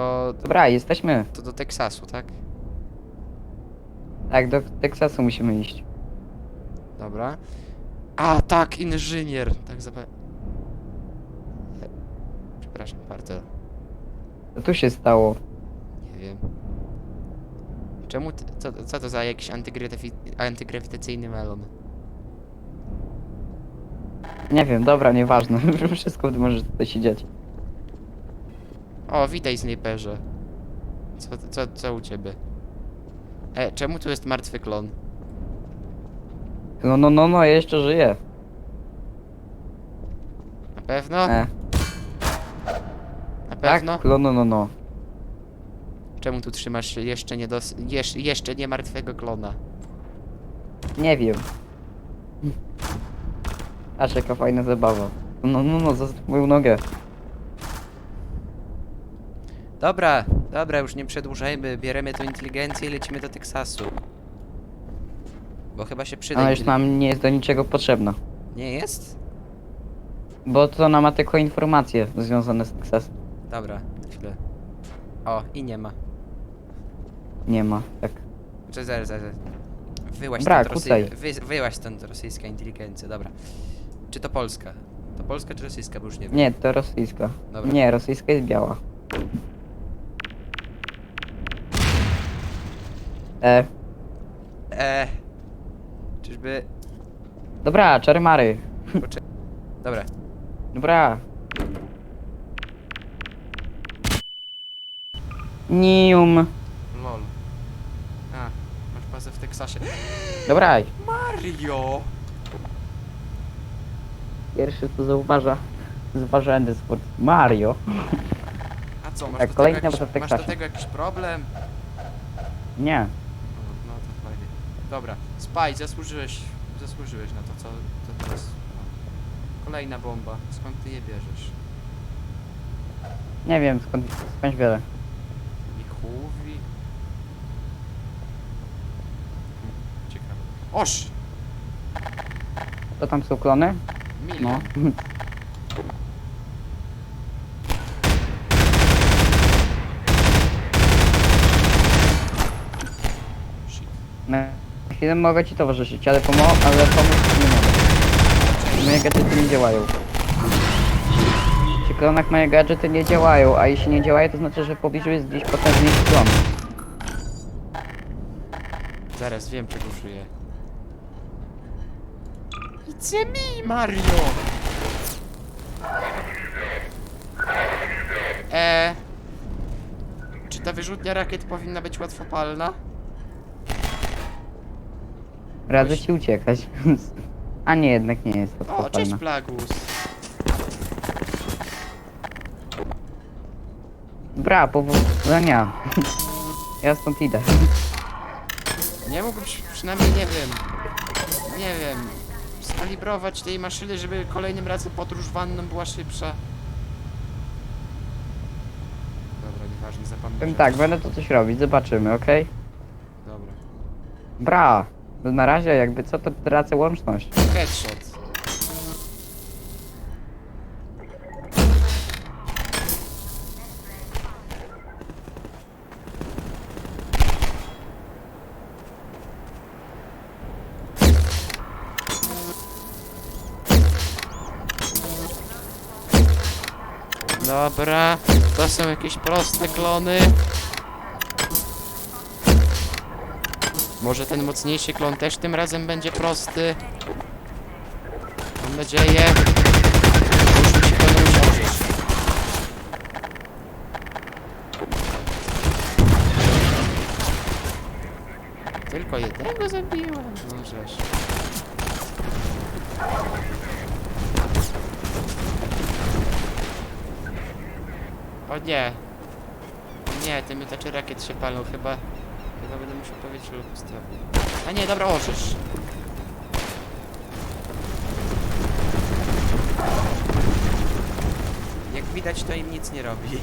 To, Dobra, jesteśmy. to do Teksasu, tak? Tak, do Teksasu musimy iść. Dobra. A, tak, inżynier. Tak zapę... Przepraszam bardzo. Co tu się stało? Nie wiem. Czemu... Co, co to za jakiś antygrawitacyjny melon? Nie wiem, dobra, nieważne. Wszystko może tutaj się dziać. O, witaj, snajperze. Co, co, co u ciebie? E, czemu tu jest martwy klon? No, no, no, no, jeszcze żyję. Na pewno? E, Na tak? pewno? No, no, no, no. Czemu tu trzymasz jeszcze nie dos... Jesz, jeszcze nie martwego klona? Nie wiem. Aż jaka fajna zabawa. No, no, no, zostaw moją nogę. Dobra, dobra, już nie przedłużajmy. Bierzemy tą inteligencję i lecimy do Teksasu. Bo chyba się przyda. Ona już nam nie jest do niczego potrzebna. Nie jest? Bo to ona ma tylko informacje związane z Teksasem. Dobra, chwilę. O, i nie ma. Nie ma, tak. Zaraz, zaraz, zaraz. Wyłaś Brak, stąd. Rosy... Wy... Wyłaś stąd rosyjska inteligencja, dobra. Czy to Polska? To Polska czy rosyjska, bo już nie wiem. Nie, to rosyjska. Dobra. Nie, rosyjska jest biała. E, Eee. Czyżby... dobra, czary mary. Dobra. Dobra. Nium. Lol. A, masz bazę w Teksasie. Dobra, Mario! pierwszy to zauważa. Zauważa Endersport. Mario. A co, masz, Tak, do, tego jakiś, masz do tego jakiś problem? Nie. No, no to fajnie. Dobra, Spy, zasłużyłeś, zasłużyłeś na to, co to teraz... No. Kolejna bomba. Skąd ty je bierzesz? Nie wiem skąd, skądś wiele. I chówi? Hmm, Ciekawe. Oż! To tam są klony? Milion. No. Shit. Na chwilę mogę ci towarzyszyć, ale, pomo ale pomóc ci nie mogę. Moje gadżety nie działają. Przy klonach moje gadżety nie działają, a jeśli nie działają, to znaczy, że w pobliżu jest gdzieś potężniejszy klon. Zaraz wiem, czego użyję. It's me, Mario! E, Czy ta wyrzutnia rakiet powinna być łatwopalna? Radzę ci uciekać. A nie, jednak nie jest to O, cześć. Plagus! Bra, powodzenia. Ja stąd idę. Nie mógłbyś przynajmniej, nie wiem, nie wiem, skalibrować tej maszyny, żeby kolejnym razem podróż wanną była szybsza. Dobra, nieważne, zapamiętam. Powiem tak, będę to coś robić, zobaczymy, okej? Dobra. Bra. No Na razie jakby co to tracę łączność. Headshot. Dobra, to są jakieś proste klony. Może ten mocniejszy klon też tym razem będzie prosty. Mam nadzieję. Tylko jednego zabiłem. No. O nie. Nie, te miotacze rakiet się palą chyba będę musiał powiedzieć lub ustawić. A nie, dobra, ożysz. Jak widać, to im nic nie robi.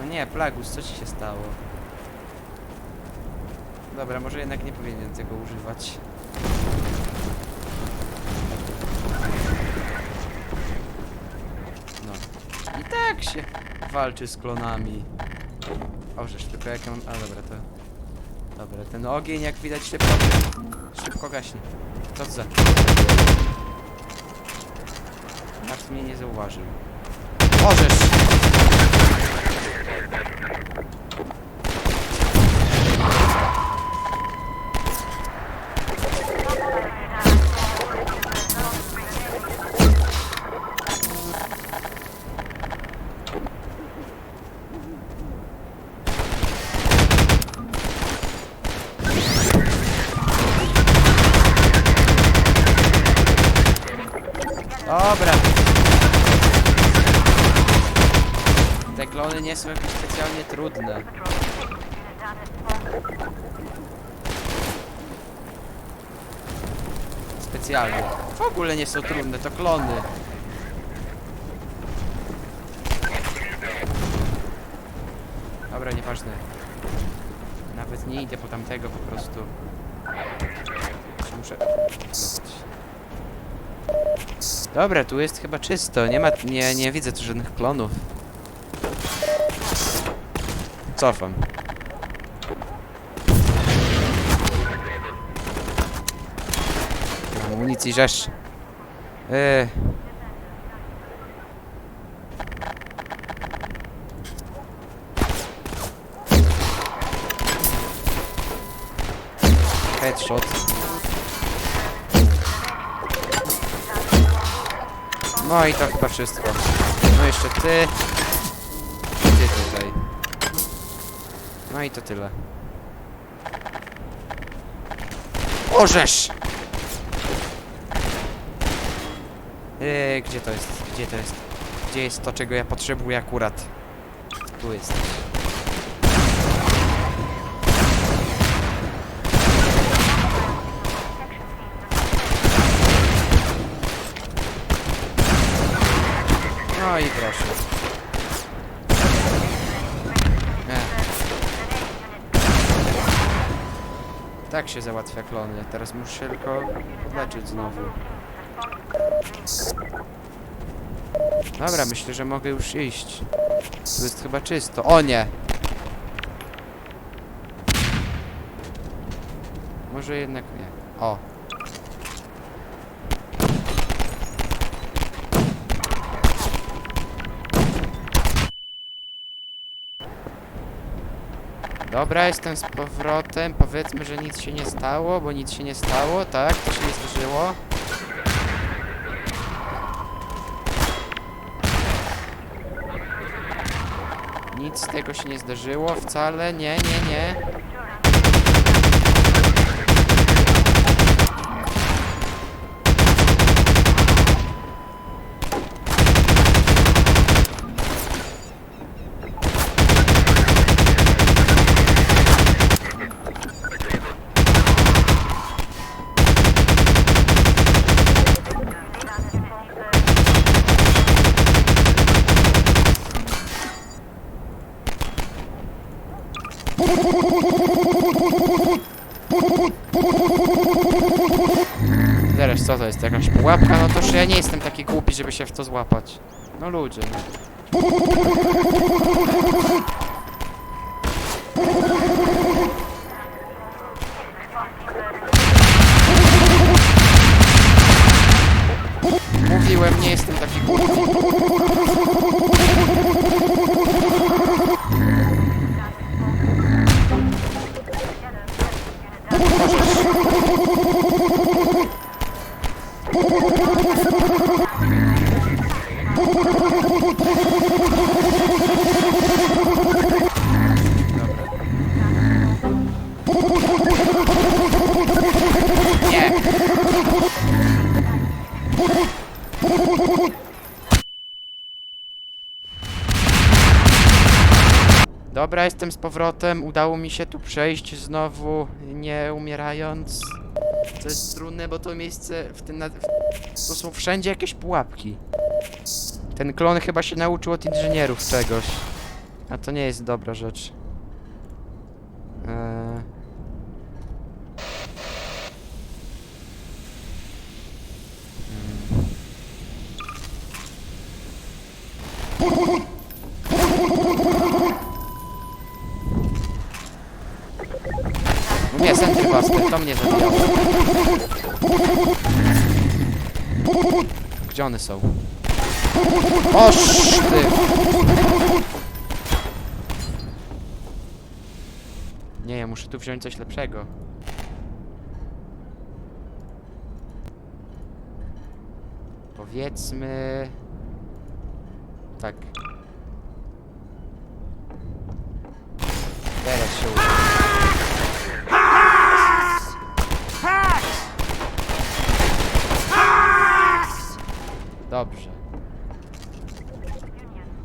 No nie, Plagus, co ci się stało? Dobra, może jednak nie powinien tego używać. No. I tak się walczy z klonami. O, tylko jak ja. A, dobra, to... Dobra, ten ogień jak widać szybko... Szybko gaśnie. To co za... Max mnie nie zauważył. O! Klony nie są jakieś specjalnie trudne. Specjalnie. W ogóle nie są trudne, to klony. Dobra, nieważne. Nawet nie idę po tamtego po prostu. Muszę... Dobra, tu jest chyba czysto. Nie ma. Nie, nie widzę tu żadnych klonów. Cofam. Amunicji rzesz. Eee. Headshot. No i to chyba wszystko. No jeszcze ty. No i to tyle. Orzesz! Eee, gdzie to jest? Gdzie to jest? Gdzie jest to, czego ja potrzebuję akurat? Tu jest. No i proszę. Nie. Tak się załatwia klony. Teraz muszę tylko podleczyć znowu. Dobra, myślę, że mogę już iść. Tu jest chyba czysto. O nie! Może jednak nie. O. Dobra, jestem z powrotem. Powiedzmy, że nic się nie stało, bo nic się nie stało, tak? To się nie zdarzyło. Nic z tego się nie zdarzyło wcale. Nie, nie, nie. Zaraz, co to jest? Jakaś pułapka? No to że ja nie jestem taki głupi, żeby się w to złapać. No ludzie. Dobra, jestem z powrotem. Udało mi się tu przejść znowu, nie umierając. To jest trudne, bo to miejsce w tym. To są wszędzie jakieś pułapki. Ten klon chyba się nauczył od inżynierów czegoś. A to nie jest dobra rzecz. Eee... Hmm. Sentry Buster, to mnie zabijało. Gdzie one są? O, ty! Nie, ja muszę tu wziąć coś lepszego. Powiedzmy... Tak. Teraz się uda. Dobrze.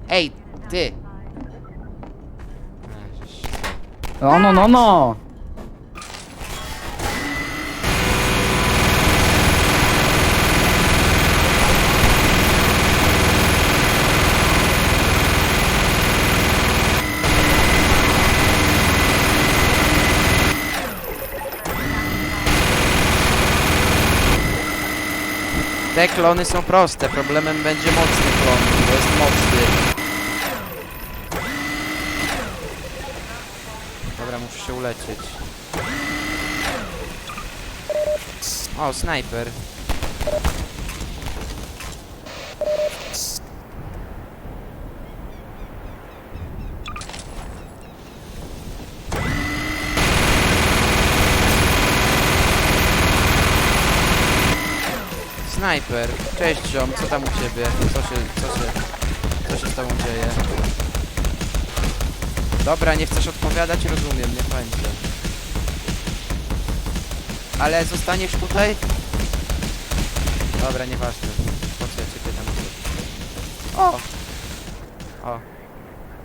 Ej, ty! A, żeś- No, no, no, no! Te klony są proste, problemem będzie mocny klon, jest mocny. Muszę się ulecieć. O, snajper. Snajper, cześć ziom, co tam u ciebie? Co się, co się, co się z tobą dzieje? Dobra, nie chcesz odpowiadać, rozumiem, nie będzie. Ale zostaniesz tutaj? Dobra, nieważne. Po co ja cię pytam? O! O.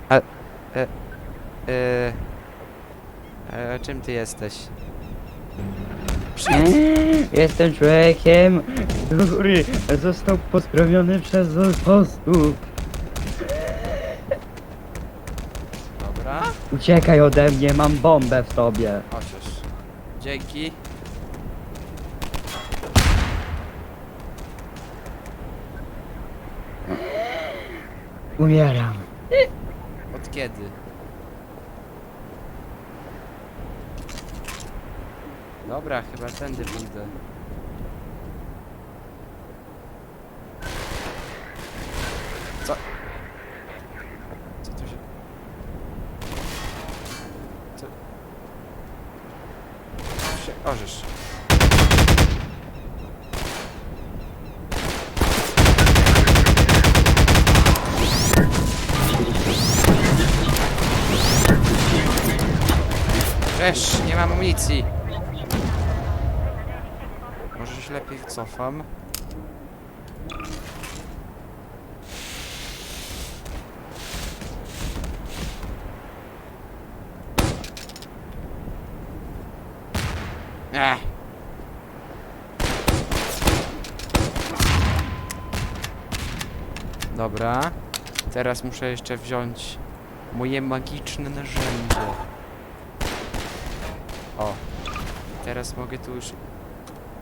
A, e, e, e, czym ty jesteś? Przyjdź. Jestem człowiekiem, który został posprawiony przez posłów. Dobra. Uciekaj ode mnie, mam bombę w sobie. Chociaż. Dzięki. Umieram. Od kiedy? Dobra, chyba tędy pójdę. Co? Co tu się... Co? Co się... Orzesz. Wiesz, amunicji. Może się lepiej wycofam. Ech. Dobra. Teraz muszę jeszcze wziąć moje magiczne narzędzie. O. Teraz mogę tu już...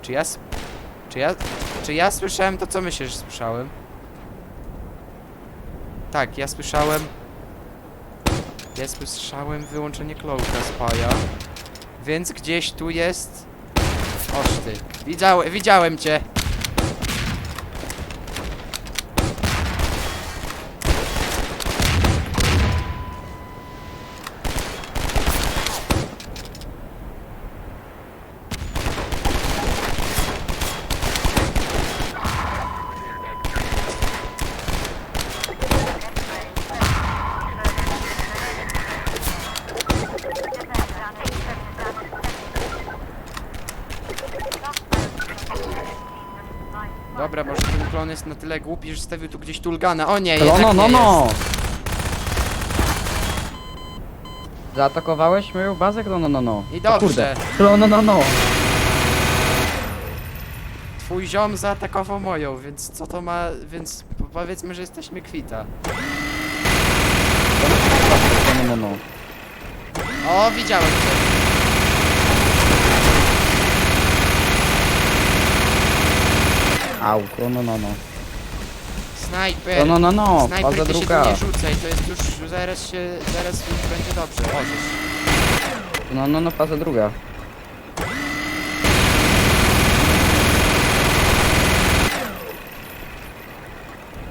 Czy ja... Czy ja... Czy ja słyszałem to, co myślisz, że słyszałem? Tak, ja słyszałem... Ja słyszałem wyłączenie Cloaka z paja. Więc gdzieś tu jest... Oż ty. Widziałem, widziałem cię! Dobra, może ten klon jest na tyle głupi, że stawił tu gdzieś tulgana. O nie, No, jednak no, no, nie no! Zaatakowałeś moją bazę? No, no, no, no. I O dobrze. Kurde. No, no, no, no. Twój ziom zaatakował moją, więc co to ma... Więc po- powiedzmy, że jesteśmy kwita. No, no, no, no. O, widziałem cię. auko, no no no. Snajper! No no no no, Snajper, faza ty druga. się nie rzucaj, to jest już, zaraz się, zaraz już będzie dobrze, chodzisz. No no no, faza druga.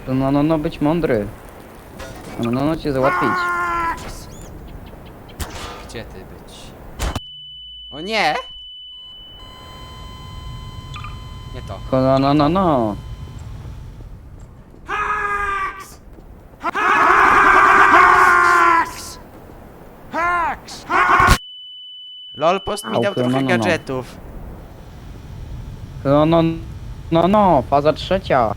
No no no, no być mądry. No, no no no, cię załatwić. Gdzie ty być? O nie! Nie to. No, no, no, no. Lolpost mi Au, dał no, trochę no, no. gadżetów. No, no, no, no, faza trzecia.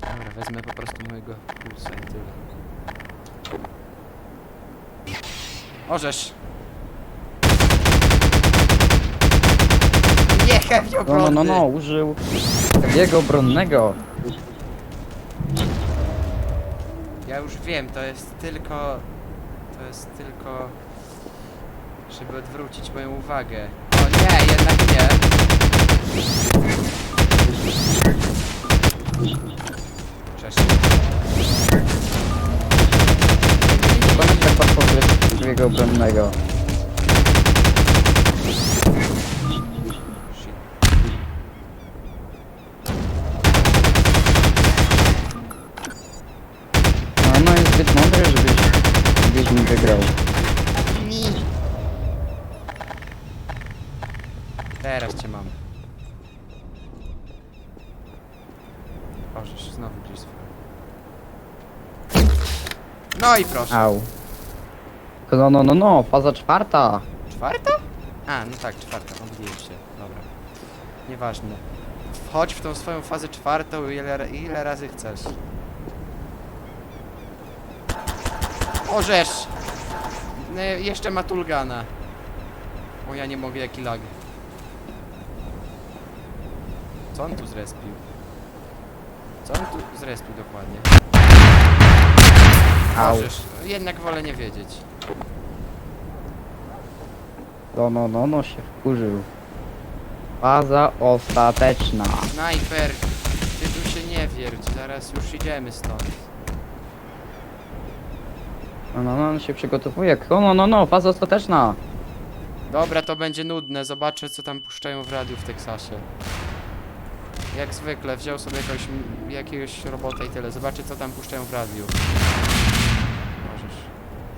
Dobra, wezmę po prostu mojego pulsa i tyle. Orzesz! Nie, chęć No, no, no, no, użył jego obronnego. Ja już wiem, to jest tylko... To jest tylko... Żeby odwrócić moją uwagę. O nie, jednak nie. Cześć. Jego obronnego. No, no, jest zbyt mądry, żebyś, żebyś mi wygrał. Teraz cię mam. Orzesz, znowu gdzieś. No i proszę. Au. No, no, no, no, faza czwarta. Czwarta? A, no tak, czwarta, pomyliłem się. Dobra. Nieważne. Wchodź w tą swoją fazę czwartą ile, ile razy chcesz. Orzesz! No, jeszcze ma Tulgana. O, ja nie mogę, jaki lag. Co on tu zrespił? Co on tu zrespił dokładnie? Orzesz, jednak wolę nie wiedzieć. No, no, no, no, się wkurzył. Faza ostateczna. Snajper, ty tu się nie wierć, zaraz już idziemy stąd. No, no, no, on się przygotowuje. No, no, no, no, faza ostateczna. Dobra, to będzie nudne, zobaczę co tam puszczają w radiu w Teksasie. Jak zwykle, wziął sobie jakiegoś, jakiegoś robota i tyle, zobaczę co tam puszczają w radiu. Możesz. You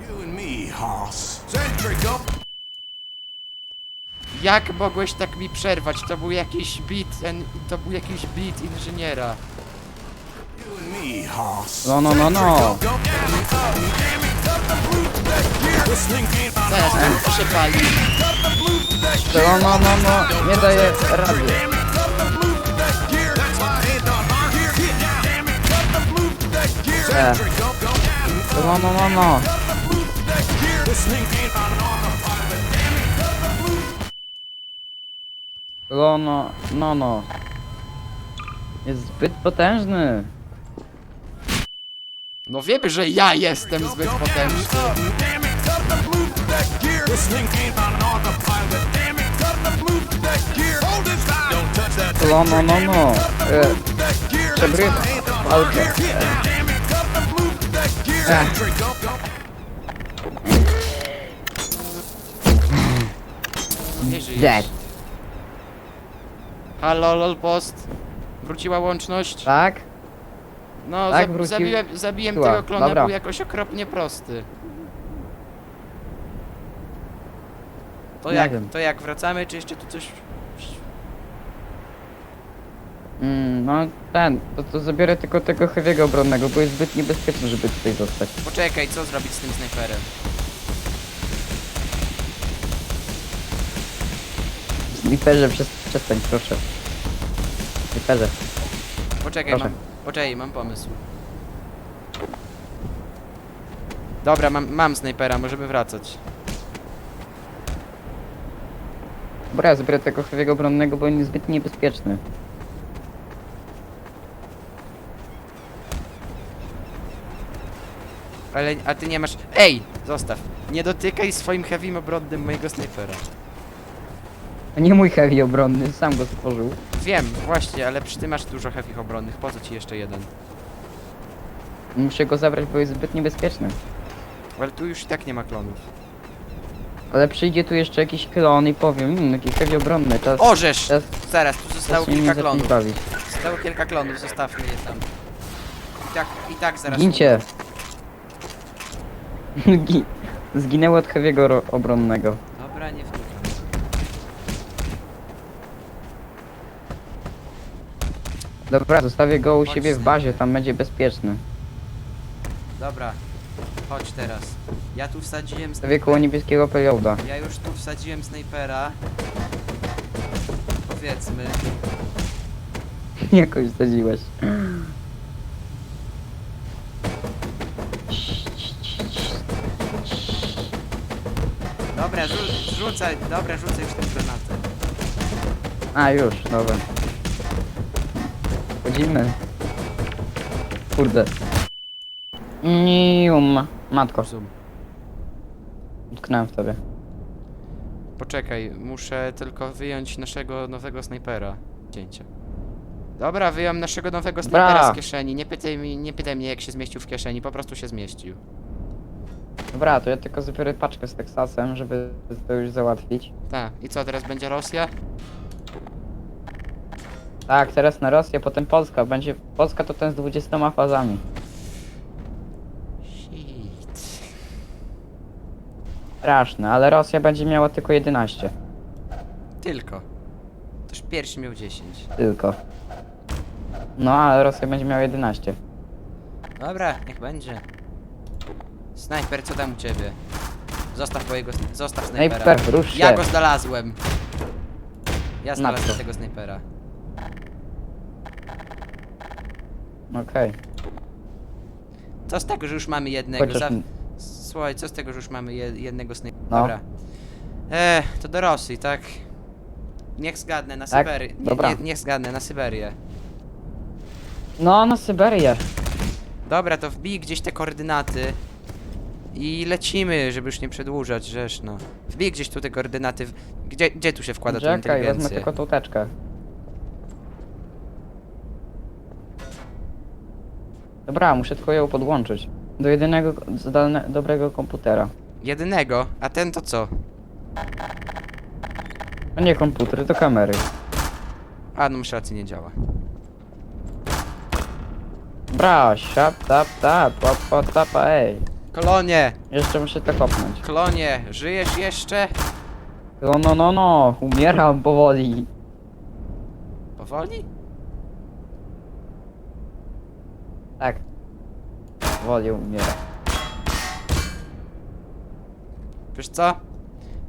and me, Hoss. Sentry go. Jak mogłeś tak mi przerwać? To był jakiś beat, en, to był jakiś beat inżyniera. No, no, no, no. Teraz to się pali. No, no, no, no, nie daje rady. No, no, no, no. This thing ain't on autopilot. No, no, no, no. Jest zbyt potężny. No wiemy, że ja jestem zbyt potężny. Cut the move to that gear. This Nie żyjesz. Dead. Halo, lolpost. Wróciła łączność? Tak? No, Tak, za wrócił- zabiłem, zabiłem Była, tego klona, dobra. był jakoś okropnie prosty. To Nie jak, wiem. to jak, wracamy, czy jeszcze tu coś... Mm, no ten, to, to zabiorę tylko tego heavy'ego obronnego, bo jest zbyt niebezpieczny, żeby tutaj zostać. Poczekaj, co zrobić z tym snajperem? Przez, przestań, proszę. Sniperze. Poczekaj, Proszę. mam, poczekaj, mam pomysł. Dobra, mam, mam snajpera, możemy wracać. Dobra, ja zabiorę tego heavy'ego obronnego, bo on jest zbyt niebezpieczny. Ale, a ty nie masz... Ej! Zostaw. Nie dotykaj swoim heavym obronnym mojego snajpera. To nie mój heavy obronny, sam go stworzył. Wiem, właśnie, ale przy ty masz dużo heavy obronnych, po co ci jeszcze jeden? Muszę go zabrać, bo jest zbyt niebezpieczny. Ale tu już i tak nie ma klonów. Ale przyjdzie tu jeszcze jakiś klon i powiem, mmm, jaki heavy obronny, czas... Orzesz! czas, Zaraz, tu zostało czas się kilka zacznie klonów. bawić. Zostało kilka klonów, zostawmy je tam. I tak, i tak zaraz... Gincie! Gi- Zginęło od heavy'ego ro- obronnego. Dobra, nie wnikam. Dobra, zostawię go u Chodź siebie w bazie, tam będzie bezpieczny. Dobra, chodź teraz. Ja tu wsadziłem Zostawię koło niebieskiego payloada. Ja już tu wsadziłem snajpera. Powiedzmy. Jakoś zsadziłeś. Dobra, rzu rzucaj, dobra, rzucaj już tę granatę. A, już, dobra. Wchodzimy. Kurde. Nium. Matko, utknąłem w tobie. Poczekaj, muszę tylko wyjąć naszego nowego snajpera. Cięcie. Dobra, wyjąłem naszego nowego snajpera Bra. z kieszeni. Nie pytaj, mi, nie pytaj mnie jak się zmieścił w kieszeni, po prostu się zmieścił. Dobra, to ja tylko zabiorę paczkę z Teksasem, żeby to już załatwić. Tak, i co, teraz będzie Rosja? Tak, teraz na Rosję, potem Polska. Będzie Polska to ten z 20 fazami. Shit. Straszne, ale Rosja będzie miała tylko 11. Tylko. Toż pierwszy miał 10. Tylko. No, ale Rosja będzie miała 11. Dobra, niech będzie. Snajper, co tam u ciebie? Zostaw mojego, zostaw snajpera. Snajper, rusz się. Ja go znalazłem. Ja Na znalazłem tego snajpera. Okej. Co z tego, że już mamy jednego? Chociaż... Słuchaj, co z tego, że już mamy je, jednego snajpera? No. Dobra. Eee, to do Rosji, tak? Niech zgadnę, na Tak? Syberię. Nie, Dobra. nie, niech zgadnę, na Syberię. No, na Syberię. Dobra, to wbij gdzieś te koordynaty. I lecimy, żeby już nie przedłużać, żeż no. Wbij gdzieś tu te koordynaty. w- Gdzie, gdzie tu się wkłada tą Czekaj, wezmę inteligencję? tylko tą teczkę. Dobra, muszę tylko ją podłączyć. Do jedynego zdalne, dobrego komputera. Jedynego, a ten to co? A nie komputer, to kamery. A, no masz rację, nie działa. Bra, siap, tap, tap, łap, łap, tapa, ej. Kolonie! Jeszcze muszę to kopnąć. Klonie, żyjesz jeszcze? No, no, no, no, umieram powoli. Powoli? Tak. Powoli umieram. Wiesz co?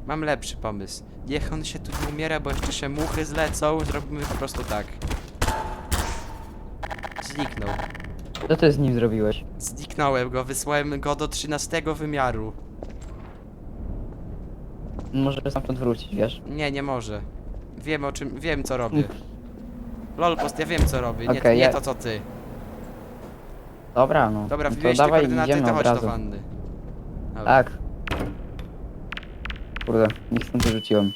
Mam lepszy pomysł. Niech on się tu nie umiera, bo jeszcze się muchy zlecą. Zrobimy po prostu tak. Zniknął. Co ty z nim zrobiłeś? Zniknąłem go, wysłałem go do 13 wymiaru. Może stamtąd wrócić, wiesz? Nie, nie może. Wiem o czym, wiem co robię. Lolpost, ja wiem co robię, nie, Okej, nie ja- to co ty. Dobra, no. Dobra, no to wbiłeś te dawaj, koordynaty, idziemy to od chodź do razu. wanny. Dobra. Tak. Kurde, nic stąd wyrzuciłem.